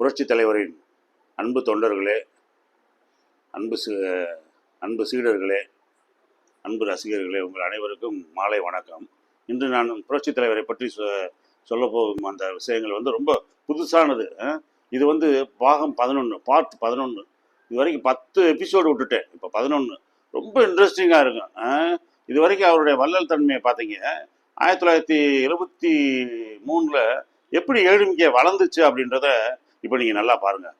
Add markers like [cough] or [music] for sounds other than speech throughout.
புரட்சி தலைவரின் அன்பு தொண்டர்களே அன்பு சீ அன்பு சீடர்களே அன்பு ரசிகர்களே உங்கள் அனைவருக்கும் மாலை வணக்கம். இன்று நான் புரட்சி தலைவரை பற்றி சொ சொல்ல போகும் அந்த விஷயங்கள் வந்து ரொம்ப புதுசானது. இது வந்து பாகம் பதினொன்று பார்ட் பதினொன்று இது வரைக்கும் பத்து எபிசோடு விட்டுட்டேன். இப்போ பதினொன்று ரொம்ப இன்ட்ரெஸ்டிங்காக இருக்கும் இது வரைக்கும் அவருடைய வள்ளல் தன்மையை பார்த்தீங்க. ஆயிரத்தி தொள்ளாயிரத்தி எழுபத்தி மூணில் எப்படி ஏழுமிக்கை வளர்ந்துச்சு அப்படின்றத இப்போ நீங்கள் நல்லா பாருங்கள்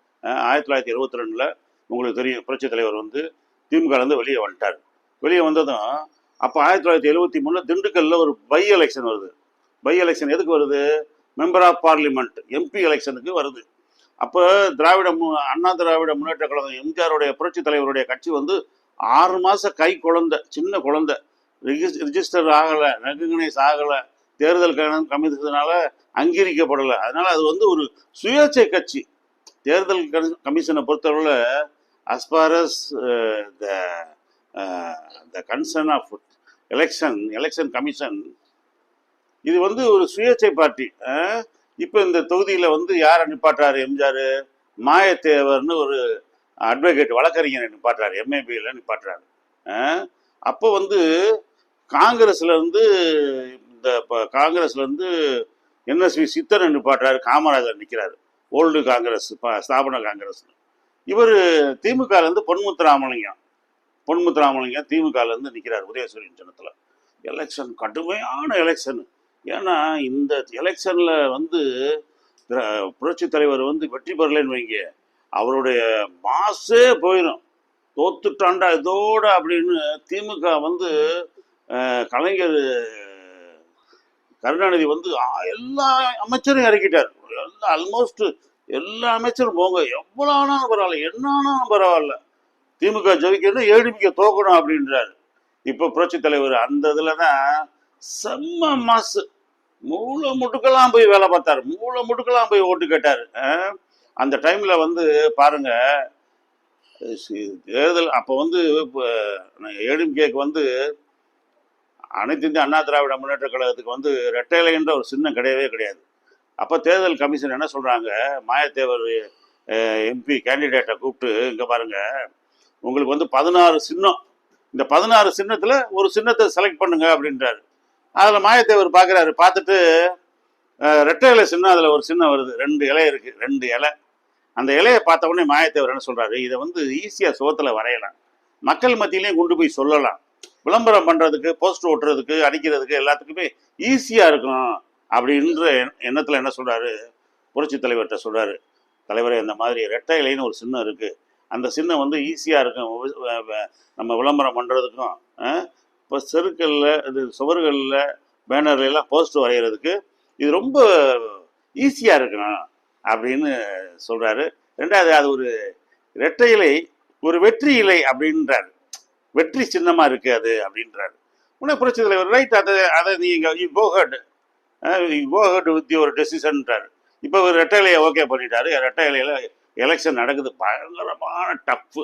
ஆயிரத்தி தொள்ளாயிரத்தி எழுபத்தி ரெண்டில் உங்களுக்கு தெரியும் புரட்சி தலைவர் வந்து திமுகலேருந்து வெளியே வந்துட்டார். வெளியே வந்ததும் அப்போ ஆயிரத்தி தொள்ளாயிரத்தி எழுபத்தி மூணில் திண்டுக்கல்லில் ஒரு பை எலெக்ஷன் வருது. பை எலெக்ஷன் எதுக்கு வருது? மெம்பர் ஆஃப் பார்லிமெண்ட் எம்பி எலெக்ஷனுக்கு வருது. அப்போ திராவிட மு அண்ணா திராவிட முன்னேற்ற கழகம் எம்ஜிஆருடைய புரட்சி தலைவருடைய கட்சி வந்து ஆறு மாத கை குழந்தை சின்ன குழந்தை. ரிஜிஸ்டர் ஆகலை ரெகக்னைஸ் ஆகலை தேர்தல் கணம் கமிஷனால அங்கீகரிக்கப்படலை. அதனால அது வந்து ஒரு சுயேட்சை கட்சி. தேர்தல் கமிஷனை பொறுத்தளவில் as far as the the concern of election election commission இது வந்து ஒரு சுயேட்சை பார்ட்டி. இப்போ இந்த தொகுதியில் வந்து யாரை நிப்பாட்டுறாரு எம்ஜிஆர்? மாயத்தேவர்னு ஒரு அட்வொகேட் வழக்கறிஞரை நிப்பாட்டுறாரு எம்ஏபியில் நிப்பாட்டுறாரு. அப்போ வந்து காங்கிரஸ்ல இருந்து இந்த இப்போ காங்கிரஸ்லேருந்து என்எஸ்வி சித்தன் என்று நிப்பாட்டுறாரு காமராஜர் நிற்கிறாரு ஓல்டு காங்கிரஸ் ப- ஸ்தாபன காங்கிரஸ் இவர் திமுகலேருந்து பொன்முத்துராமலிங்கம் பொன்முத்துராமலிங்கம் திமுகலேருந்து நிற்கிறார் உதயசூரியன் சின்னத்தில். எலெக்ஷன் கடுமையான எலெக்ஷன். ஏன்னா இந்த எலெக்ஷனில் வந்து புரட்சி தலைவர் வந்து வெற்றி பெறலைன்னு வைங்க. அவருடைய மாசே போயிடும் தோத்துட்டாண்டா இதோட அப்படின்னு திமுக வந்து கலைஞர் கருணாநிதி வந்து எல்லா அமைச்சரையும் இறக்கிட்டார். எல்லா ஆல்மோஸ்ட் எல்லா அமைச்சரும் போங்க. எவ்வளோ ஆனாலும் பரவாயில்ல. என்ன ஆனாலும் பரவாயில்ல. திமுக ஜெயிக்கணும் ஏடிபிக்க தோக்கணும் அப்படின்றாரு. இப்போ புரட்சி தலைவர் அந்த இதில் தான் செம்ம மாசு. மூளை முட்டுக்கெல்லாம் போய் வேலை பார்த்தாரு. மூளை முட்டுக்கெல்லாம் போய் ஓட்டு கேட்டார். அந்த டைமில் வந்து பாருங்க. தேர்தல் அப்போ வந்து ஏடிஎம்கேக்கு வந்து அனைத்து இந்திய அண்ணா திராவிட முன்னேற்ற கழகத்துக்கு வந்து ரெட்டைலைன்ற ஒரு சின்னம் கிடையவே கிடையாது. அப்போ தேர்தல் கமிஷன் என்ன சொல்கிறாங்க மாயத்தேவர் எம்பி கேண்டிடேட்டை கூப்பிட்டு இங்கே பாருங்க உங்களுக்கு வந்து பதினாறு சின்னம். இந்த பதினாறு சின்னத்தில் ஒரு சின்னத்தை செலக்ட் பண்ணுங்க அப்படின்றாரு. அதில் மாயத்தேவர் பார்க்குறாரு பார்த்துட்டு ரெட்டை இலை சின்னம் அதில் ஒரு சின்னம் வருது. ரெண்டு இலை இருக்குது ரெண்டு இலை. அந்த இலையை பார்த்த உடனே மாயத்தேவர் என்ன சொல்கிறாரு இதை வந்து ஈஸியாக சுவத்தில் வரையலாம். மக்கள் மத்தியிலையும் கொண்டு போய் சொல்லலாம். விளம்பரம் பண்ணுறதுக்கு போஸ்ட் ஓட்டுறதுக்கு அடிக்கிறதுக்கு எல்லாத்துக்குமே ஈஸியாக இருக்கும் அப்படின்ற எண்ணத்தில் என்ன சொல்கிறாரு புரட்சி தலைவர்கிட்ட சொல்கிறாரு தலைவரே இந்த மாதிரி ரெட்டை இலைன்னு ஒரு சின்னம் இருக்குது அந்த சின்னம் வந்து ஈஸியாக இருக்கும். நம்ம விளம்பரம் பண்ணுறதுக்கும் இப்போ செருக்கல்ல இது சுவர்களில் பேனர்லாம் போஸ்ட் வரைகிறதுக்கு இது ரொம்ப ஈஸியாக இருக்கணும் அப்படின்னு சொல்கிறாரு ரெண்டாவது அது ஒரு ரெட்டை இலை ஒரு வெற்றி இலை அப்படின்றார். வெற்றி சின்னமாக இருக்கு அது அப்படின்றாரு. உடனே புரட்சி தலைவர் ரைட் அதை அதை நீங்கள் கோ ஹெட் கோ வித் ஒரு டெசிஷன்ன்றாரு இப்போ ஒரு ரெட்டை இலையை ஓகே பண்ணிட்டாரு. ரெட்டை இலையில எலெக்ஷன் நடக்குது. பயங்கரமான டஃப்பு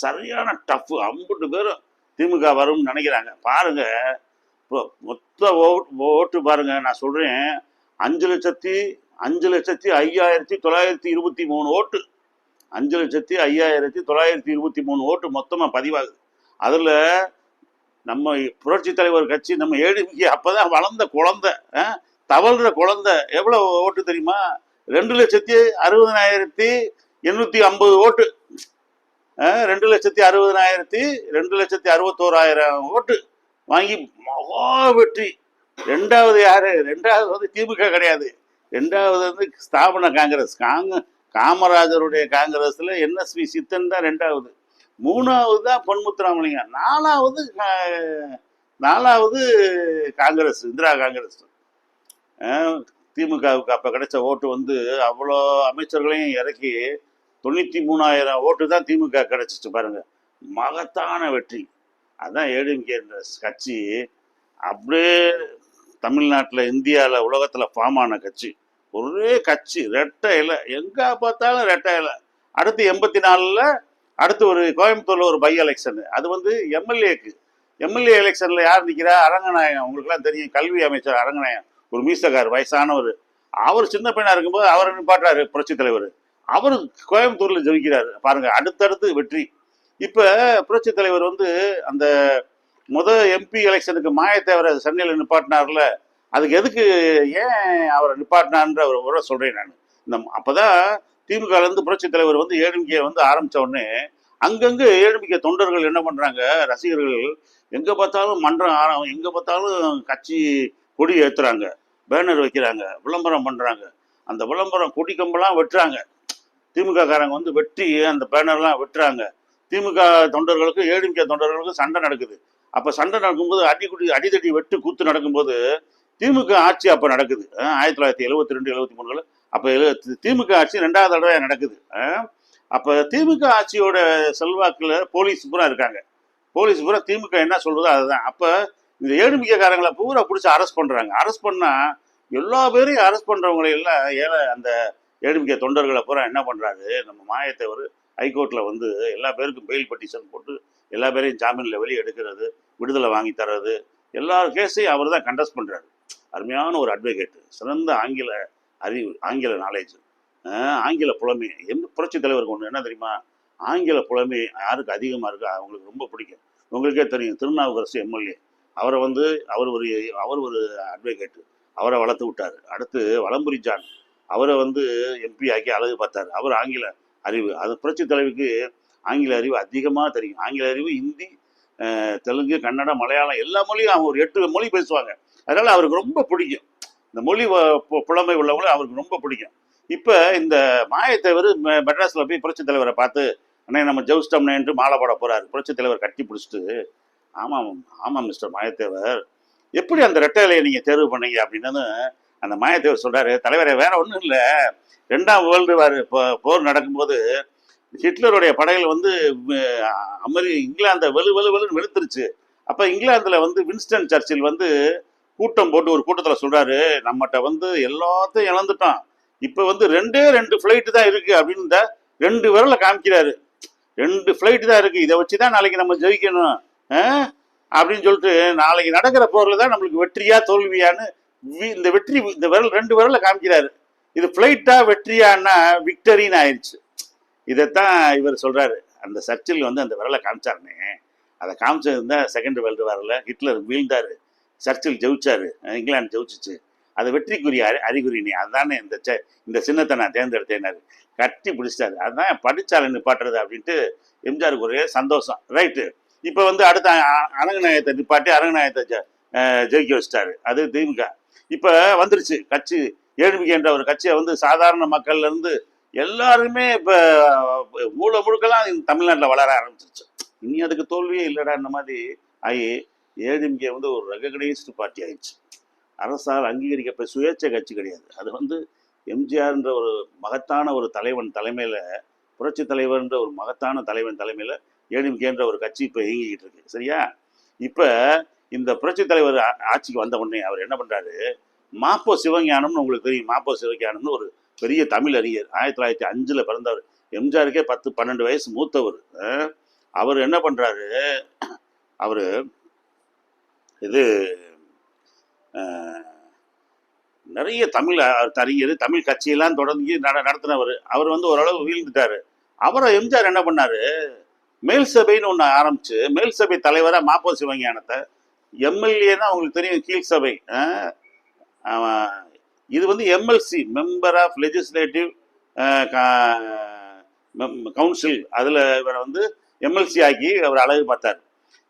சரியான டஃப்பு ஐம்பது பேரும் திமுக வரும்னு நினைக்கிறாங்க. பாருங்க இப்போ மொத்த ஓட் ஓட்டு பாருங்க நான் சொல்றேன். அஞ்சு லட்சத்தி அஞ்சு லட்சத்தி ஐயாயிரத்தி தொள்ளாயிரத்தி இருபத்தி மூணு ஓட்டு. அஞ்சு லட்சத்தி ஐயாயிரத்தி தொள்ளாயிரத்தி இருபத்தி மூணு ஓட்டு மொத்தமாக பதிவாகுது. அதில் நம்ம புரட்சி தலைவர் கட்சி நம்ம ஏடிமிக்கு அப்பதான் வளர்ந்த குழந்தை தவழ்கிற குழந்தை. எவ்வளோ ஓட்டு தெரியுமா? ரெண்டு லட்சத்தி அறுபதனாயிரத்தி எண்ணூற்றி ஐம்பது ஓட்டு. ரெண்டு லட்சத்தி அறுபதனாயிரத்தி ரெண்டு லட்சத்தி அறுபத்தோராயிரம் ஓட்டு வாங்கி மகா வெற்றி. ரெண்டாவது யாரு? ரெண்டாவது வந்து திமுக கிடையாது. ரெண்டாவது வந்து ஸ்தாபன காங்கிரஸ். காங்க காமராஜருடைய காங்கிரஸில் என்எஸ்வி சித்தன் தான் ரெண்டாவது. மூணாவது தான் பொன்முத்துராமலிங்கம். நாலாவது நாலாவது காங்கிரஸ் இந்திரா காங்கிரஸ். திமுகவுக்கு அப்போ கிடைச்ச ஓட்டு வந்து அவ்வளோ அமைச்சர்களையும் இறக்கி தொண்ணூற்றி மூணாயிரம் ஓட்டு தான் திமுக கிடைச்சிச்சு பாருங்கள் மகத்தான வெற்றி. அதுதான் ஏடிஎம்கே கட்சி. அப்படியே தமிழ்நாட்டில் இந்தியாவில் உலகத்தில் ஃபார்ம் ஆன கட்சி. ஒரே கட்சி ரெட்டை இலை. எங்கே பார்த்தாலும் ரெட்டை இலை. அடுத்து எண்பத்தி நாலில் அடுத்து ஒரு கோயம்புத்தூர்ல ஒரு பை எலெக்ஷன் அது வந்து எம்எல்ஏக்கு எம்எல்ஏ எலெக்ஷன்ல யார் நிற்கிறா அரங்கநாயகம் உங்களுக்குலாம் தெரியும் கல்வி அமைச்சர் அரங்கநாயகம் ஒரு மீசக்கார் வயசானவர். அவர் சின்ன பையனா இருக்கும்போது அவரை நிப்பாட்டுறாரு புரட்சி தலைவர். அவர் கோயம்புத்தூர்ல ஜெயிக்கிறார். பாருங்க அடுத்தடுத்து வெற்றி. இப்ப புரட்சி தலைவர் வந்து அந்த முத எம்பி எலெக்ஷனுக்கு மாயத்தேவரை சென்னையில் நிப்பாட்டினார்ல. அதுக்கு எதுக்கு ஏன் அவரை நிப்பாட்டினான்ற ஒரு உரை சொல்றேன் நான். இந்த அப்பதான் திமுக இருந்து புரட்சி தலைவர் வந்து ஏழுமிக்கையை வந்து ஆரம்பிச்ச உடனே அங்கங்க ஏழுமிக்க தொண்டர்கள் என்ன பண்றாங்க? ரசிகர்கள் எங்க பார்த்தாலும் மன்றம் ஆரம் எங்க பார்த்தாலும் கட்சி கொடி ஏத்துறாங்க பேனர் வைக்கிறாங்க விளம்பரம் பண்றாங்க. அந்த விளம்பரம் கொடி கம்பெல்லாம் வெட்டுறாங்க. திமுக காரங்க வந்து வெட்டி அந்த பேனர்லாம் வெட்டுறாங்க. திமுக தொண்டர்களுக்கும் ஏழுமிக்க தொண்டர்களுக்கும் சண்டை நடக்குது. அப்ப சண்டை நடக்கும்போது அடிக்குடி அடிதடி வெட்டு கூத்து நடக்கும்போது திமுக ஆட்சி அப்ப நடக்குது. ஆயிரத்தி தொள்ளாயிரத்தி எழுபத்தி ரெண்டு எழுபத்தி மூணுல அப்போ திமுக ஆட்சி ரெண்டாவது தடவை நடக்குது. அப்போ திமுக ஆட்சியோட செல்வாக்கில் போலீஸ் பூரா இருக்காங்க. போலீஸ் பூரா திமுக என்ன சொல்கிறதோ அதுதான். அப்போ இந்த ஏழுமிக்கக்காரங்களை பூரா பிடிச்சி அரெஸ்ட் பண்ணுறாங்க அரெஸ்ட் பண்ணால் எல்லா பேரையும் அரெஸ்ட் பண்ணுறவங்களையெல்லாம் எல்லாம் ஏழை அந்த ஏழுமிக்க தொண்டர்களை பூரா என்ன பண்ணுறாரு நம்ம மாயத்தேவர் ஹைகோர்ட்டில் வந்து எல்லா பேருக்கும் பெயில் பெட்டிஷன் போட்டு எல்லா பேரையும் ஜாமீனில் வெளியே எடுக்கிறது விடுதலை வாங்கி தர்றது எல்லா கேஸையும் அவர் தான் கண்டஸ்ட் பண்ணுறாரு அருமையான ஒரு அட்வொகேட்டு சிறந்த ஆங்கில அறிவு ஆங்கில நாலேஜ் ஆங்கில புலமை. எந்த புரட்சி தலைவருக்கு ஒன்று என்ன தெரியுமா? ஆங்கில புலமை யாருக்கு அதிகமாக இருக்கோ அவங்களுக்கு ரொம்ப பிடிக்கும். உங்களுக்கே தெரியும் திருநாவுக்கரசு எம்எல்ஏ அவரை வந்து அவர் ஒரு அவர் ஒரு அட்வொகேட்டு அவரை வளர்த்து விட்டார். அடுத்து வளம்புரி ஜான். அவரை வந்து எம்பி ஆக்கி அழகு பார்த்தார். அவர் ஆங்கில அறிவு. அது புரட்சி தலைவிக்கு ஆங்கில அறிவு அதிகமாக தெரியும். ஆங்கில அறிவு ஹிந்தி தெலுங்கு கன்னடம் மலையாளம் எல்லா மொழியும் அவங்க ஒரு எட்டு மொழி பேசுவாங்க. அதனால் அவருக்கு ரொம்ப பிடிக்கும். இந்த மொழி பு- புலமை உள்ளவங்களை அவருக்கு ரொம்ப பிடிக்கும். இப்போ இந்த மாயத்தேவர் மெட்ராஸில் போய் புரட்சித் தலைவரை பார்த்து அண்ணே நம்ம ஜவுஸ்டம்னேன்ட்டு மாலை போட போகிறார் புரட்சித் தலைவர் கட்டி பிடிச்சிட்டு. ஆமாம் ஆமாம் மிஸ்டர் மாயத்தேவர் எப்படி அந்த ரெட்டையிலையை நீங்கள் தேர்வு பண்ணீங்க? அப்படின்னு அந்த மாயத்தேவர் சொல்கிறார் தலைவரே வேற ஒன்றும் இல்லை. ரெண்டாம் வேர்ல்டு வார் போ- போர் நடக்கும்போது ஹிட்லருடைய படைகள் வந்து அமெரி இங்கிலாந்தை வலு வலு வலுன்னு வெளுத்துருச்சு. அப்போ இங்கிலாந்தில் வந்து வின்ஸ்டன் சர்ச்சில் வந்து கூட்டம் போட்டு ஒரு கூட்டத்தில் சொல்கிறாரு நம்மகிட்ட வந்து எல்லாத்தையும் இழந்துட்டோம் இப்போ வந்து ரெண்டே ரெண்டு ஃப்ளைட்டு தான் இருக்கு அப்படின்னு ரெண்டு விரல காமிக்கிறாரு. ரெண்டு ஃப்ளைட்டு தான் இருக்கு இதை வச்சு தான் நாளைக்கு நம்ம ஜெயிக்கணும் அப்படின்னு சொல்லிட்டு நாளைக்கு நடக்கிற போரில் தான் நம்மளுக்கு வெற்றியா தோல்வியான்னு வி- இந்த வெற்றி இந்த விரல் ரெண்டு விரலை காமிக்கிறாரு. இது ஃப்ளைட்டா வெற்றியான்னா விக்டரின்னு ஆயிடுச்சு இதைத்தான் இவர் சொல்றாரு. அந்த சர்ச்சில் வந்து அந்த விரலை காமிச்சாருனே. அதை காமிச்சிருந்தா செகண்ட் வேர்ல்டு வாரில் ஹிட்லர் வீழ்ந்தாரு. சர்ச்சில் ஜெயிச்சாரு. இங்கிலாந்து ஜெயிச்சிச்சு. அது வெற்றிக்குரிய அறி நீ. அதுதானே இந்த இந்த சின்னத்தை நான் தேர்ந்தெடுத்தேனாரு கட்டி பிடிச்சிட்டாரு. அதுதான் படித்தாலை நிப்பாட்டுறது அப்படின்ட்டு எம்ஜிஆருக்கு ஒரே சந்தோஷம். ரைட்டு. இப்போ வந்து அடுத்த அரங்கநாயகத்தை நிப்பாட்டி அரங்கநாயகத்தை ஜ ஜெயிக்க வச்சிட்டாரு. அது திமுக. இப்போ வந்துருச்சு கட்சி. ஏழுமிக என்ற ஒரு கட்சியை வந்து சாதாரண மக்கள்லேருந்து எல்லாருமே இப்போ மூளை முழுக்கெல்லாம் தமிழ்நாட்டில் வளர ஆரம்பிச்சிருச்சு. இனி அதுக்கு தோல்வியே இல்லைடா இந்த மாதிரி ஆகி ஏடிஎம்கே வந்து ஒரு ரெகனைஸ்டு பார்ட்டி ஆயிடுச்சு. அரசால் அங்கீகரிக்கப்பட்ட சுயேட்சை கட்சி கிடையாது. அது வந்து எம்ஜிஆர்ன்ற ஒரு மகத்தான ஒரு தலைவன் தலைமையில் புரட்சி தலைவர்ன்ற ஒரு மகத்தான தலைவன் தலைமையில் ஏடிஎம்கேன்ற ஒரு கட்சி இப்போ இயங்கிக்கிட்டு இருக்கு. சரியா? இப்போ இந்த புரட்சி தலைவர் ஆட்சிக்கு வந்த உடனே அவர் என்ன பண்ணுறாரு மாப்போ சிவஞானம்னு உங்களுக்கு தெரியும். மாப்போ சிவஞானம்னு ஒரு பெரிய தமிழ் அறிஞர். ஆயிரத்தி தொள்ளாயிரத்தி அஞ்சில் பிறந்தவர். எம்ஜிஆருக்கே பத்து பன்னெண்டு வயசு மூத்தவர். அவர் என்ன பண்ணுறாரு அவர் இது நிறைய தமிழ் அறிஞர் தமிழ் கட்சியெல்லாம் தொடங்கி நட நடத்தினவர். அவர் வந்து ஓரளவு வீழ்ந்துட்டாரு. அவரை எம்ஜிஆர் என்ன பண்ணார்? மேல் சபைன்னு ஒன்று ஆரம்பிச்சு மேல் சபை தலைவராக மாப்போ சிவஞானத்தை எம்எல்ஏன்னா அவங்களுக்கு தெரியும் கீழ் சபை இது வந்து MLC member of legislative council அதில் இவரை வந்து எம்எல்சி ஆக்கி அவர் அழகு பார்த்தார்.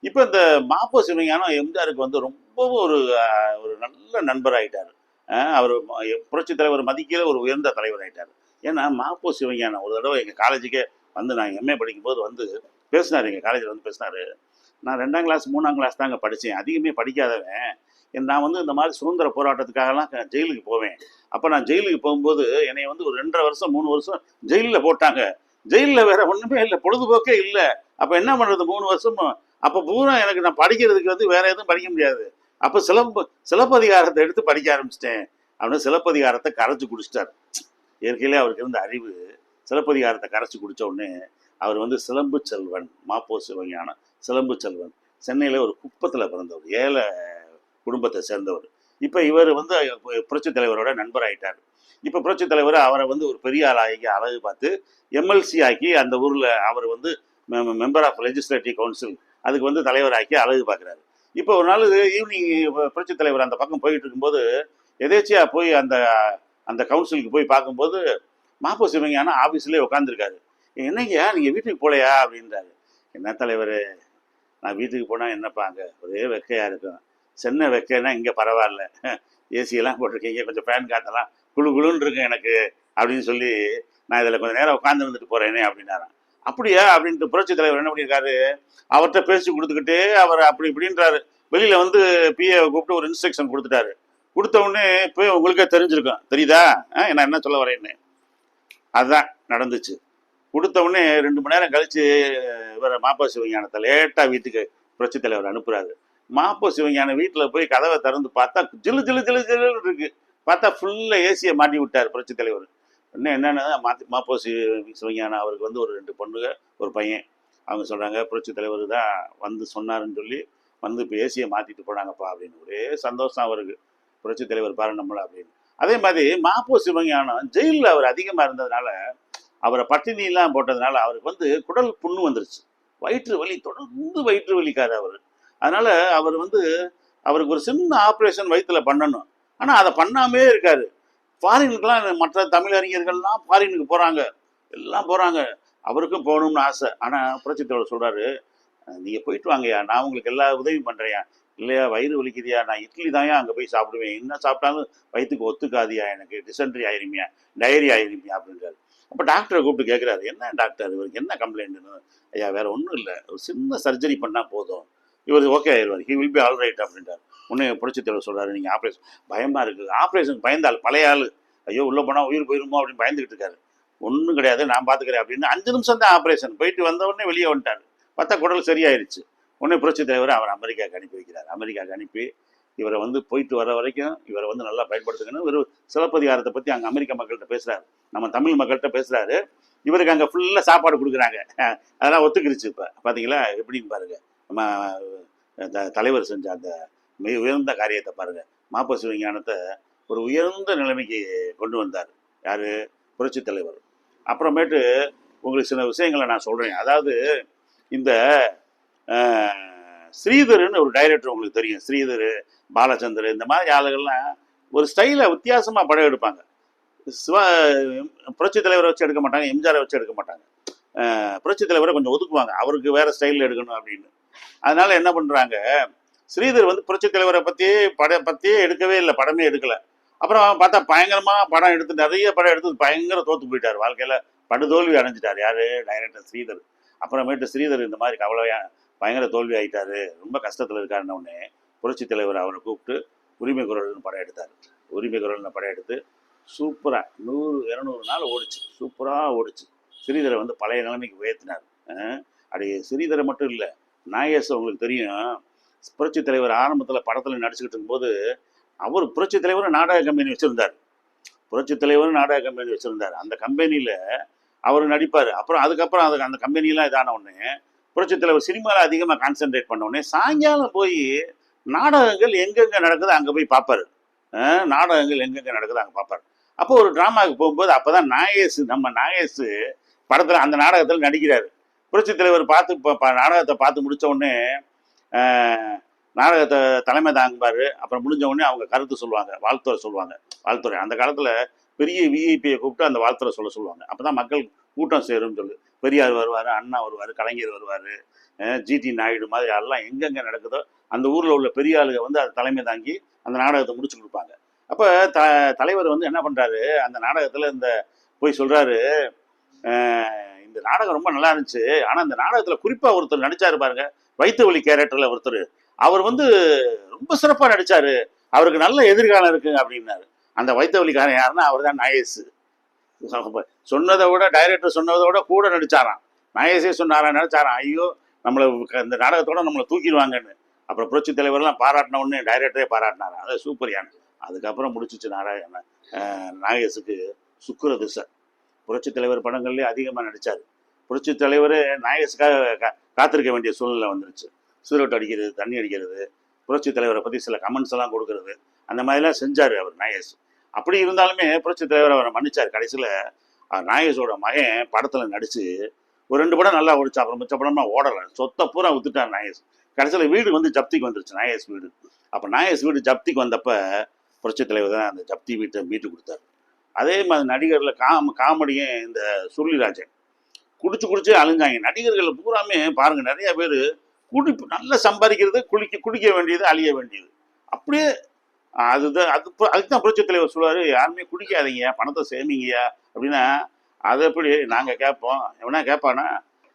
இப்போ இந்த மாப்போ சிவஞானம் எம்ஜிஆருக்கு வந்து ரொம்பவும் ஒரு ஒரு நல்ல நண்பர் ஆயிட்டார் அவர் புரட்சி தலைவர் மதிக்கிற ஒரு உயர்ந்த தலைவர் ஆகிட்டார் ஏன்னா மாப்போ சிவஞானம் ஒரு தடவை எங்கள் காலேஜுக்கே வந்து நான் எம்ஏ படிக்கும்போது வந்து பேசினார் எங்கள் காலேஜில் வந்து பேசினார். நான் ரெண்டாம் கிளாஸ் மூணாம் கிளாஸ் தாங்க படித்தேன் அதிகமே படிக்காதவன். நான் வந்து இந்த மாதிரி சுதந்திர போராட்டத்துக்காகலாம் ஜெயிலுக்கு போவேன். அப்போ நான் ஜெயிலுக்கு போகும்போது என்னை வந்து ஒரு ரெண்டரை வருஷம் மூணு வருஷம் ஜெயிலில் போட்டாங்க. ஜெயிலில் வேற ஒன்றுமே இல்லை பொழுதுபோக்கே இல்லை. அப்போ என்ன பண்ணுறது மூணு வருஷமும் அப்போ பூரா எனக்கு நான் படிக்கிறதுக்கு வந்து வேற எதுவும் படிக்க முடியாது. அப்போ சிலம்பு சிலப்பதிகாரத்தை எடுத்து படிக்க ஆரம்பிச்சிட்டேன். அப்படின்னு சிலப்பதிகாரத்தை கரைச்சி குடிச்சிட்டார். இயற்கையிலே அவருக்கு இருந்த அறிவு சிலப்பதிகாரத்தை கரைச்சி குடித்த உடனே அவர் வந்து சிலம்பு செல்வன் மாப்போ சிவஞானம் சிலம்பு செல்வன். சென்னையில் ஒரு குப்பத்தில் பிறந்தவர் ஏழை குடும்பத்தை சேர்ந்தவர். இப்போ இவர் வந்து புரட்சி தலைவரோட நண்பர் ஆயிட்டார். இப்போ புரட்சி தலைவர் அவரை வந்து ஒரு பெரிய ஆளாகி அழகு பார்த்து எம்எல்சி ஆக்கி அந்த ஊரில் அவர் வந்து மெம்பர் ஆஃப் லெஜிஸ்லேட்டிவ் கவுன்சில் அதுக்கு வந்து தலைவராக்கி அழகு பார்க்குறாரு இப்போ ஒரு நாள் ஈவினிங் புரட்சி தலைவர் அந்த பக்கம் போயிட்டு இருக்கும்போது எதேச்சியாக போய் அந்த அந்த கவுன்சிலுக்கு போய் பார்க்கும்போது மாப்போ சிவஞானம் ஆஃபீஸ்லேயே உட்காந்துருக்காரு என்னங்கய்யா நீங்கள் வீட்டுக்கு போகலையா அப்படின்றாரு. என்ன தலைவர் நான் வீட்டுக்கு போனால் என்னப்பா அங்கே? ஒரே வெக்கையாக இருக்கும். சென்னை வெக்கைன்னா இங்கே பரவாயில்ல. ஏசியெல்லாம் போட்டிருக்கீங்க கொஞ்சம் ஃபேன் காத்தெல்லாம் குளு குளுன்னு இருக்கு எனக்கு அப்படின்னு சொல்லி நான் இதில் கொஞ்சம் நேரம் உட்காந்து வந்துட்டு போகிறேனே அப்படின்னாராம். அப்படியா? அப்படின்ட்டு புரட்சி தலைவர் என்ன பண்ணியிருக்காரு? அவர்கிட்ட பேசி கொடுத்துக்கிட்டு அவர் அப்படி இப்படின்றாரு. வெளியில் வந்து பிஏ கூப்பிட்டு ஒரு இன்ஸ்ட்ரக்ஷன் கொடுத்துட்டாரு. கொடுத்த உடனே போய் உங்களுக்கே தெரிஞ்சிருக்கும். தெரியுதா? ஆ, நான் என்ன சொல்ல வரேன்னு. அதுதான் நடந்துச்சு. கொடுத்த உடனே ரெண்டு மணி நேரம் கழிச்சு இவர மாப்பா சிவஞானத்தை லேட்டாக வீட்டுக்கு புரட்சி தலைவர் அனுப்புறாரு. மாப்போ சிவஞானம் வீட்டில் போய் கதவை திறந்து பார்த்தா ஜிலு ஜிலு ஜிலு ஜிலுன்னு இருக்கு. பார்த்தா ஃபுல்லாக ஏசியை மாட்டி விட்டார் புரட்சி தலைவர். இன்னும் என்னென்னா மாத்தி மாப்போ சிவஞானம் அவருக்கு வந்து ஒரு ரெண்டு பொண்ணுங்க ஒரு பையன். அவங்க சொல்கிறாங்க புரட்சி தலைவர் தான் வந்து சொன்னாருன்னு சொல்லி வந்து இப்போ ஏசியை மாற்றிட்டு போனாங்கப்பா அப்படின்னு. ஒரே சந்தோஷம் அவருக்கு. புரட்சி தலைவர் பாரு நம்மள அப்படின்னு. அதே மாதிரி மாப்போ சிவஞானம் ஜெயிலில் அவர் அதிகமாக இருந்ததுனால அவரை பட்டினிலாம் போட்டதுனால அவருக்கு வந்து குடல் புண்ணு வந்துருச்சு. வயிற்று வலி தொடர்ந்து வயிற்று வலிக்காரு அவர். அதனால் அவர் வந்து அவருக்கு ஒரு சின்ன ஆப்ரேஷன் வயிற்றுல பண்ணணும். ஆனால் அதை பண்ணாமே இருக்காரு. ஃபாரினுக்குலாம் மற்ற தமிழ் அறிஞர்கள்லாம் ஃபாரினுக்கு போகிறாங்க எல்லாம் போகிறாங்க அவருக்கும் போகணும்னு ஆசை. ஆனால் புரட்சித்தலைவர் சொல்கிறாரு நீங்கள் போயிட்டு வாங்கய்யா. நான் உங்களுக்கு எல்லா உதவியும் பண்ணுறேன் இல்லையா வயிறு வலிக்குதியா நான் இட்லி தான்யா அங்கே போய் சாப்பிடுவேன். என்ன சாப்பிட்டாலும் வயிற்றுக்கு ஒத்துக்காதியா எனக்கு. டிசென்ட்ரி ஆயிருமியா. டயரி ஆயிருமியா அப்படின்றாரு. அப்போ டாக்டரை கூப்பிட்டு கேட்குறாரு என்ன டாக்டர் இவருக்கு என்ன கம்ப்ளைண்ட்னு ஐயா வேற ஒன்றும் இல்லை. ஒரு சின்ன சர்ஜரி பண்ணால் போதும். இவர் ஓகே ஆயிடுவார் he will be all right அப்படின்றார். உன்னை புரட்சி தலைவர் சொல்கிறாரு நீங்கள் ஆப்ரேஷன் பயமாக இருக்குது ஆப்ரேஷன் பயந்தால் பழைய ஆள். ஐயோ உள்ளே போனால் உயிர் போயிருமோ அப்படின்னு பயந்துக்கிட்டு இருக்காரு. ஒன்றும் கிடையாது நான் பார்த்துக்கிறேன் அப்படின்னு அஞ்சு நிமிஷம் தான் ஆப்ரேஷன் போயிட்டு வந்த உடனே வெளியே வந்துட்டார். பார்த்தா குடல் சரியாயிருச்சு. உடனே புரட்சி தலைவர் அவர் அமெரிக்காவுக்கு அனுப்பி வைக்கிறார். அமெரிக்காவுக்கு அனுப்பி இவரை வந்து போயிட்டு வர வரைக்கும் இவரை வந்து நல்லா பயன்படுத்துக்கணும் ஒரு சிலப்பதிகாரத்தை பற்றி அங்கே அமெரிக்க மக்கள்கிட்ட பேசுகிறாரு நம்ம தமிழ் மக்கள்கிட்ட பேசுகிறாரு இவருக்கு அங்கே ஃபுல்லாக சாப்பாடு கொடுக்குறாங்க. [laughs] அதெல்லாம் ஒத்துக்கிருச்சு இப்போ. பார்த்தீங்களா எப்படின்னு பாருங்க. நம்ம த- தலைவர் செஞ்ச அந்த மிக உயர்ந்த காரியத்தை பாருங்கள் மாப்பசு சிவஞானத்தை ஒரு உயர்ந்த நிலைமைக்கு கொண்டு வந்தார். யார்? புரட்சி தலைவர். அப்புறமேட்டு உங்களுக்கு சில விஷயங்களை நான் சொல்கிறேன் அதாவது இந்த ஸ்ரீதர்னு ஒரு டைரக்டர் உங்களுக்கு தெரியும். ஸ்ரீதர் பாலச்சந்தர் இந்த மாதிரி ஆளுகள்லாம் ஒரு ஸ்டைலை வித்தியாசமாக படம் எடுப்பாங்க. சிவா புரட்சி தலைவரை வச்சு எடுக்க மாட்டாங்க எம்ஜிஆரை வச்சு எடுக்க மாட்டாங்க. புரட்சி தலைவரை கொஞ்சம் ஒதுக்குவாங்க. அவருக்கு வேறு ஸ்டைலில் எடுக்கணும் அப்படின்னு. அதனால என்ன பண்றாங்க? ஸ்ரீதர் வந்து புரட்சி தலைவரை பத்தி படம் பத்தியே எடுக்கவே இல்லை படமே எடுக்கல. அப்புறம் பார்த்தா பயங்கரமா படம் எடுத்து நிறைய படம் எடுத்து பயங்கர தோத்து போயிட்டார். வாழ்க்கையில படுதோல்வி அடைஞ்சிட்டார். யாரு? டைரக்டர் ஸ்ரீதர். அப்புறமேட்டு ஸ்ரீதர் இந்த மாதிரி கவலையா பயங்கர தோல்வி ஆயிட்டாரு. ரொம்ப கஷ்டத்துல இருக்காருன்ன உடனே புரட்சி தலைவர் அவரை கூப்பிட்டு உரிமை குரல்னு படம் எடுத்தார். உரிமை குரல்னு படம் எடுத்து சூப்பரா நூறு இரநூறு நாள் ஓடிச்சு. சூப்பரா ஓடிச்சு. ஸ்ரீதரை வந்து பழைய நிலைமைக்கு உயர்த்தினார். அப்படியே ஸ்ரீதரை மட்டும் இல்லை நாகேஷ் உங்களுக்கு தெரியும் புரட்சி தலைவர் ஆரம்பத்தில் படத்தில் நடிச்சுக்கிட்டு இருக்கும்போது அவர் புரட்சி தலைவரும் நாடக கம்பெனி வச்சுருந்தார். புரட்சி தலைவரும் நாடக கம்பெனி வச்சுருந்தார். அந்த கம்பெனியில் அவர் நடிப்பார். அப்புறம் அதுக்கப்புறம் அதுக்கு அந்த கம்பெனிலாம் இதான உடனே புரட்சி தலைவர் சினிமாவில் அதிகமாக கான்சென்ட்ரேட் பண்ண உடனே சாயங்காலம் போய் நாடகங்கள் எங்கெங்கே நடக்குது அங்கே போய் பார்ப்பாரு நாடகங்கள் எங்கெங்கே நடக்குது அங்கே பார்ப்பார் அப்போ ஒரு ட்ராமாவுக்கு போகும்போது அப்போ தான் நாகேஷ் நம்ம நாகேஷ் படத்தில் அந்த நாடகத்தில் நடிக்கிறாரு. புரட்சி தலைவர் பார்த்து இப்போ நாடகத்தை பார்த்து முடித்த உடனே நாடகத்தை தலைமை தாங்குவார். அப்புறம் முடிஞ்ச உடனே அவங்க கருத்து சொல்லுவாங்க வாழ்த்துறை சொல்லுவாங்க வாழ்த்துறை. அந்த காலத்தில் பெரிய விஐபியை கூப்பிட்டு அந்த வாழ்த்துறை சொல்ல சொல்லுவாங்க. அப்போ தான் மக்கள் கூட்டம் சேரும்னு சொல்லு. பெரியார் வருவார் அண்ணா வருவார் கலைஞர் வருவார் ஜிடி நாயுடு மாதிரி எல்லாம் எங்கெங்கே நடக்குதோ அந்த ஊரில் உள்ள பெரிய ஆளுங்க வந்து அதை தலைமை தாங்கி அந்த நாடகத்தை முடிச்சு கொடுப்பாங்க. அப்போ த தலைவர் வந்து என்ன பண்ணுறாரு அந்த நாடகத்தில் இந்த போய் சொல்கிறாரு இந்த நாடகம் ரொம்ப நல்லா இருந்துச்சு. ஆனால் இந்த நாடகத்தில் குறிப்பாக ஒருத்தர் நடிச்சாரு பாருங்க. வைத்த வழி கேரக்டரில் ஒருத்தர். அவர் வந்து ரொம்ப சிறப்பாக நடிச்சாரு. அவருக்கு நல்ல எதிர்காலம் இருக்கு அப்படின்னாரு. அந்த வைத்த வழிக்காரன் யாருன்னா அவர் தான் நாயேஸ். சொன்னதை விட டைரக்டர் சொன்னதை விட கூட நடிச்சாராம். நாயேஸே சொன்னாரா நினைச்சாராம் ஐயோ நம்மளை க- இந்த நாடகத்தோட நம்மளை தூக்கிடுவாங்கன்னு. அப்புறம் புரட்சி தலைவர்லாம் பாராட்டின உடனே டைரக்டரே பாராட்டினார் அது சூப்பர் யான். அதுக்கப்புறம் முடிச்சிச்சு நாராயண நாகேஷுக்கு சுக்கிர திசை. புரட்சி தலைவர் படங்கள்லேயே அதிகமாக நடித்தார் புரட்சி தலைவர் நாயேஷுக்காக கா- காத்திருக்க வேண்டிய சூழ்நிலை வந்துருச்சு. சூரட் அடிக்கிறது தண்ணி அடிக்கிறது புரட்சி தலைவரை பற்றி சில கமெண்ட்ஸ் எல்லாம் கொடுக்கறது அந்த மாதிரிலாம் செஞ்சார் அவர் நாயேஷ் அப்படி இருந்தாலுமே புரட்சி தலைவர் அவரை மன்னிச்சார். கடைசியில் நாகேஷோட மகன் படத்தில் நடித்து ஒரு ரெண்டு படம் நல்லா ஓடிச்சு அப்புறம் மிச்ச படம்னா ஓடலை. சொத்தை பூரா வித்துட்டார் நாயஸ் கடைசியில் வீடு வந்து ஜப்திக்கு வந்துருச்சு நாயஸ் வீடு. அப்போ நாயஸ் வீடு ஜப்திக்கு வந்தப்போ புரட்சி தலைவர் தான் அந்த ஜப்தி வீட்டை மீட்டு கொடுத்தாரு. அதே மாதிரி நடிகர்ல காம காமெடியும் இந்த சுருளிராஜன். குடிச்சு குடிச்சு அழிஞ்சாங்க நடிகர்கள் பூராமே பாருங்க நிறைய பேர் குடி நல்லா சம்பாதிக்கிறது குளிக்க குடிக்க வேண்டியது அழிய வேண்டியது. அப்படியே அதுதான் அது அதுக்கு தான் புரட்சி தலைவர் சொல்லுவார் யாருமே குடிக்காதீங்க பணத்தை சேமிங்கய்யா அப்படின்னா அதை எப்படி நாங்கள் கேட்போம் எவனா கேட்பானா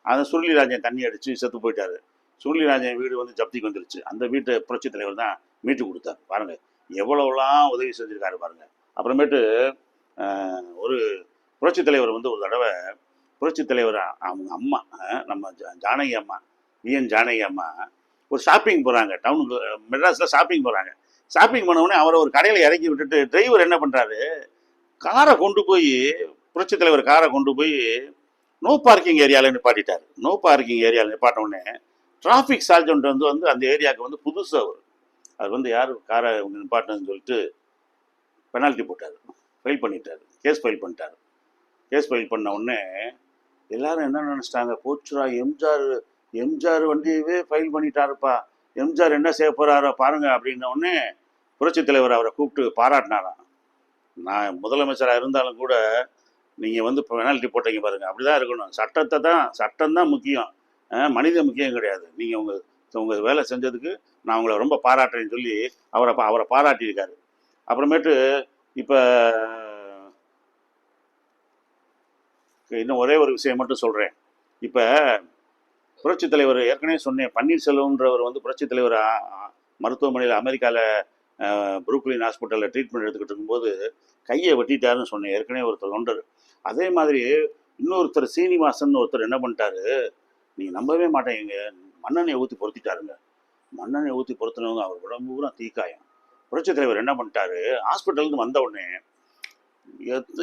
அந்த சுருளிராஜன் தண்ணி அடிச்சு செத்து போயிட்டாரு. சுருளிராஜன் வீடு வந்து ஜப்திக்கு வந்துருச்சு. அந்த வீட்டை புரட்சி தலைவர் தான் மீட்டு கொடுத்தார். பாருங்க எவ்வளவுலாம் உதவி செஞ்சிருக்காரு பாருங்க. அப்புறமேட்டு ஒரு புரட்சி தலைவர் வந்து ஒரு தடவை புரட்சி தலைவர் அவங்க அம்மா நம்ம ஜா- ஜானகி அம்மா விஎன் ஜானகி அம்மா ஒரு ஷாப்பிங் போகிறாங்க டவுனுக்கு மெட்ராஸில் ஷாப்பிங் போகிறாங்க ஷாப்பிங் பண்ணவுடனே அவரை ஒரு கடையில் இறக்கி விட்டுட்டு டிரைவர் என்ன பண்ணுறாரு காரை கொண்டு போய் புரட்சி தலைவர் காரை கொண்டு போய் நோ பார்க்கிங் ஏரியாவில் நிப்பாட்டிட்டார். நோ பார்க்கிங் ஏரியாவில் நிப்பாட்ட டிராஃபிக் சார்ஜன்ட் வந்து வந்து அந்த ஏரியாவுக்கு வந்து புதுசாக அவர் அது வந்து யார் காரை இவங்க நிப்பாட்டினதுன்னு சொல்லிட்டு பெனால்ட்டி போட்டார். ஃபைல் பண்ணிட்டாரு. கேஸ் ஃபைல் பண்ணிட்டாரு. கேஸ் ஃபைல் பண்ண உடனே எல்லாரும் என்ன நினச்சிட்டாங்க? போச்சுரா எம்ஜிஆர் எம்ஜிஆர் வண்டியவே ஃபைல் பண்ணிட்டாருப்பா. எம்ஜிஆர் என்ன செய்ய போகிறாரோ பாருங்க அப்படின்ன உடனே புரட்சி தலைவர் அவரை கூப்பிட்டு பாராட்டினாராம். நான் முதலமைச்சராக இருந்தாலும் கூட நீங்கள் வந்து இப்போ பெனால்ட்டி போட்டீங்க பாருங்க. அப்படிதான் இருக்கணும். சட்டத்தை தான் சட்டம் தான் முக்கியம். மனிதன் மனித முக்கியம் கிடையாது. நீங்கள் உங்கள் உங்கள் வேலை செஞ்சதுக்கு நான் உங்களை ரொம்ப பாராட்டுறேன்னு சொல்லி அவரை பா- அவரை பாராட்டியிருக்காரு. அப்புறமேட்டு இப்போ இன்னும் ஒரே ஒரு விஷயம் மட்டும் சொல்கிறேன் இப்போ புரட்சி தலைவர் ஏற்கனவே சொன்னேன் பன்னீர்செல்வம்ன்றவர் வந்து புரட்சி தலைவர் மருத்துவமனையில் அமெரிக்காவில் புரூக்லின் ஹாஸ்பிட்டலில் ட்ரீட்மெண்ட் எடுத்துக்கிட்டு இருக்கும்போது கையை வெட்டிட்டாருன்னு சொன்னேன் ஏற்கனவே ஒருத்தர் தொண்டர். அதே மாதிரி இன்னொருத்தர் சீனிவாசன் ஒருத்தர் என்ன பண்ணிட்டாரு நீங்கள் நம்பவே மாட்டேங்க மண்ணெண்ணெய் ஊற்றி பொருத்திட்டாருங்க. மண்ணெண்ணெய் ஊற்றி பொருத்தினவங்க அவர் உடம்பு பூரா தீக்காயம். புரட்சி தலைவர் என்ன பண்ணிட்டாரு? ஹாஸ்பிட்டல்னு வந்த உடனே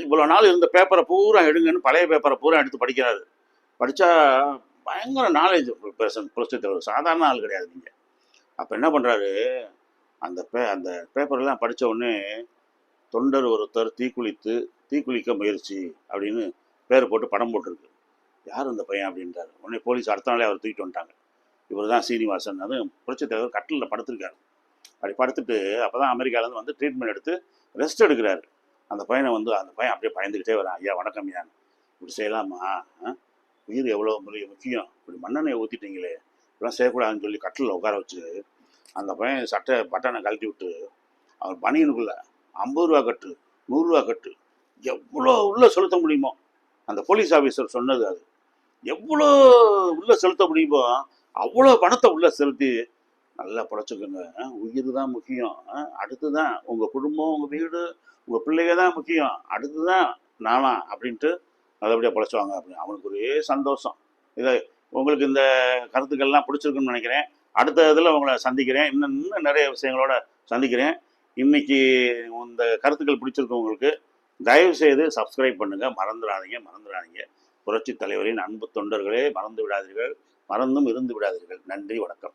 இவ்வளோ நாள் இருந்த பேப்பரை பூரா எடுங்கன்னு பழைய பேப்பரை பூரா எடுத்து படிக்கிறாரு. படித்தா பயங்கர நாலேஜ் பேசன் புரட்சி தலைவர். சாதாரண ஆள் கிடையாது நீங்கள் அப்போ என்ன பண்ணுறாரு அந்த பே அந்த பேப்பர்லாம் படிச்ச உடனே தொண்டர் ஒருத்தர் தீக்குளித்து தீக்குளிக்க முயற்சி அப்படின்னு பேர் போட்டு படம் போட்டிருக்கு. யார் அந்த பையன் அப்படின்றாரு. உடனே போலீஸ் அடுத்த நாளே அவர் தூக்கிட்டு வந்துட்டாங்க. இவர் தான் சீனிவாசன். அதுவும் புரட்சி தலைவர் கட்டிலில் படுத்திருக்காரு. அப்படி படுத்துட்டு அப்போ தான் அமெரிக்காவிலேருந்து வந்து ட்ரீட்மெண்ட் எடுத்து ரெஸ்ட் எடுக்கிறாரு. அந்த பையனை வந்து அந்த பையன் அப்படியே பயந்துக்கிட்டே வரான் ஐயா வணக்கம் ஐயா. இப்படி செய்யலாமா? ஆ? உயிர் எவ்வளோ முக்கிய முக்கியம். இப்படி மண்ணெண்ணெய் ஊற்றிட்டீங்களே இப்படிலாம் செய்யக்கூடாதுன்னு சொல்லி கட்டிலில் உட்கார வச்சு அந்த பையன் சட்டை பட்டனை கழட்டி விட்டு அவர் பனியனுக்குள்ள ஐம்பது ரூபா கட்டு நூறுரூவா கட்டு எவ்வளோ உள்ளே செலுத்த முடியுமோ? அந்த போலீஸ் ஆஃபீஸர் சொன்னது அது. எவ்வளோ உள்ளே செலுத்த முடியுமோ அவ்வளோ பணத்தை உள்ளே செலுத்தி நல்லா பிழைச்சிக்கோங்க. உயிர் தான் முக்கியம். அடுத்து தான் உங்கள் குடும்பம் உங்கள் வீடு உங்கள் பிள்ளைங்க தான் முக்கியம். அடுத்து தான் நானா அப்படின்ட்டு நல்லபடியாக பிழைச்சுவாங்க அப்படின்னு. அவனுக்கு ஒரே சந்தோஷம். இதை உங்களுக்கு இந்த கருத்துக்கள்லாம் பிடிச்சிருக்குன்னு நினைக்கிறேன். அடுத்த இதில் உங்களை சந்திக்கிறேன். இன்னும் இன்னும் நிறைய விஷயங்களோட சந்திக்கிறேன். இன்னைக்கு இந்த கருத்துக்கள் பிடிச்சிருக்கவங்களுக்கு தயவு செய்து சப்ஸ்கிரைப் பண்ணுங்கள் மறந்துடாதீங்க மறந்துடாதீங்க. புரட்சி தலைவரின் அன்பு தொண்டர்களே மறந்து விடாதீர்கள். மறந்தும் இருந்து விடாதீர்கள். நன்றி வணக்கம்.